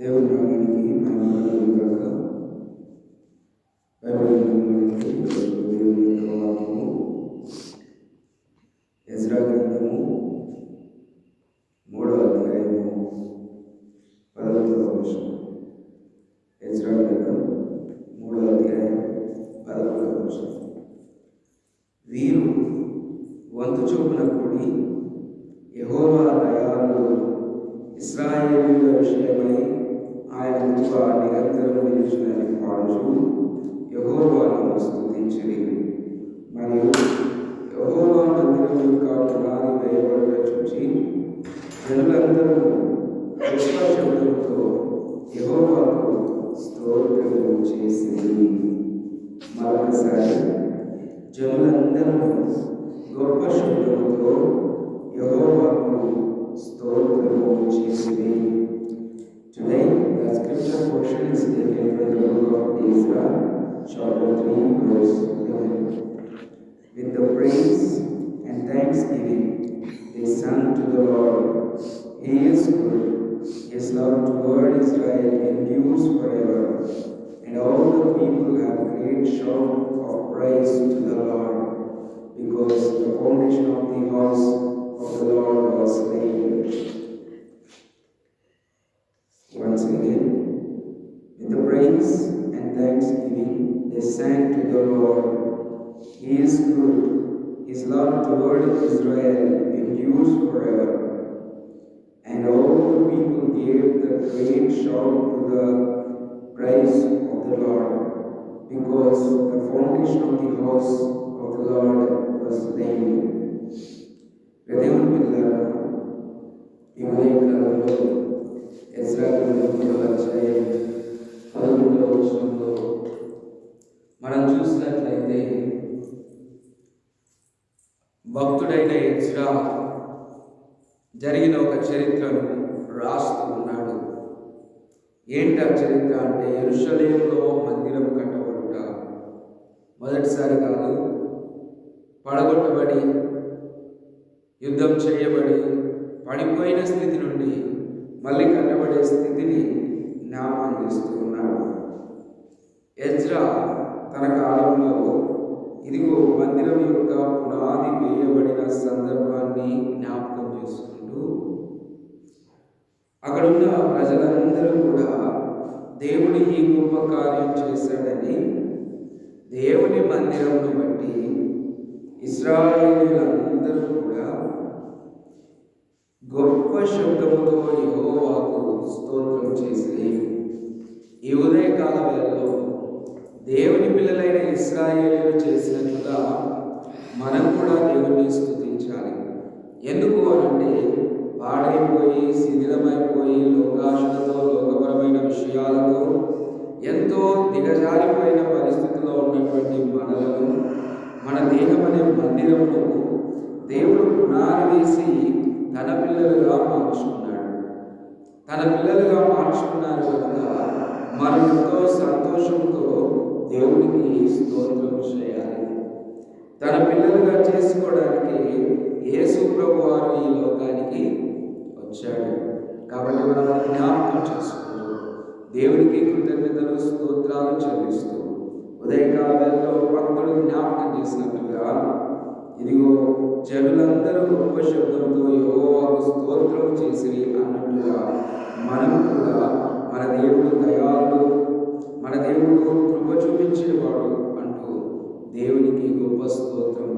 దేవుని నామానికి బైబిల్ దేవుని యొక్క వాక్యము ఎజ్రా గ్రంథము మూడవ అధ్యాయము పదకొండవ వర్షం ఎజ్రా గ్రంథం మూడవ అధ్యాయం పదకొండవ వచనం వీరు వంతు చొప్పున కూడి యెహోవా దయాళుడు ఇస్రాయేలీల విషయమై ఆయన కృప నిరంతరం నిలుచునని పాడుచు యహోవాను స్థుతించడి. మరియు యహోవా మందిరం యొక్క పునాది వేయబడుట చూచి జనులందరూ గొప్ప శబ్దముతో యెహోవాకు స్తోత్రము చేసింది మరొకసారి జనులందరూ గొప్ప శబ్దంతో యహోవా Ezra, chapter 3, verse 11. With the praise and thanksgiving, they sang to the Lord. He is good, His love toward Israel endures forever. And all the people have great shout of praise to the Lord, because the foundation of the house of the Lord was laid. Once again, with the praise thanksgiving, they sang to the Lord. He is good, his love toward Israel endures forever. And all the people gave the great shout to the praise of the Lord, because the foundation of the house of the Lord was laid. ഹൃദയമുള്ള ഇവിടെ എത്ര చూసినట్లయితే భక్తుడైన Ezra జరిగిన ఒక చరిత్రను రాస్తూ ఉన్నాడు. ఏంటి ఆ చరిత్ర అంటే ఎరుషలేంలో మందిరం కట్టబడుట. మొదటిసారి కాదు పడగొట్టబడి యుద్ధం చేయబడి పడిపోయిన స్థితి నుండి మళ్ళీ కట్టబడే స్థితిని జ్ఞాపకం చేస్తూ ఉన్నాడు. ఎజ్రా తన కాలంలో ఇదిగో మందిరం యొక్క పునాది వేయబడిన సందర్భాన్ని జ్ఞాపకం చేసుకుంటూ అక్కడున్న ప్రజలందరూ కూడా దేవుడి ఈ గొప్ప కార్యం చేశాడని దేవుని మందిరంను బట్టి ఇస్రాయేలీలందరూ కూడా గొప్ప శబ్దముతో యెహోవాకు స్తోత్రం చేసి దేవుని పిల్లలైన ఇస్రాయేలీలు చేసినట్లుగా మనం కూడా దేవుని స్థుతించాలి ఎందుకు అనంటే పాడైపోయి శిథిలమైపోయి లోకాశలతో లోకపరమైన విషయాలతో ఎంతో దిగజారిపోయిన పరిస్థితిలో ఉన్నటువంటి మనలను మన దేహం అనే మందిరమును దేవుడు పునాది వేసి తన పిల్లలుగా మార్చుకున్నాడు. తన పిల్లలుగా మార్చుకున్నారు కనుక మనం ఎంతో సంతోషంతో తన పిల్లలుగా చేసుకోవడానికి యేసు ప్రభు వారు ఈ లోకానికి వచ్చాడు. కాబట్టి మనం జ్ఞాపకం చేసుకుంటూ దేవునికి కృతజ్ఞతలు స్తోత్రాలు చెల్లిస్తూ ఉదయకాలంలో భక్తుడు జ్ఞాపకం చేసినట్టుగా ఇదిగో జనులందరూ గొప్ప శబ్దంతో యెహోవాకు స్తోత్రం చేసి అన్నట్టుగా మనం కూడా మన దేవుడు దయాలు మన దేవుడు కృప చూపించేవాడు దేవునికి గొప్ప స్తోత్రం.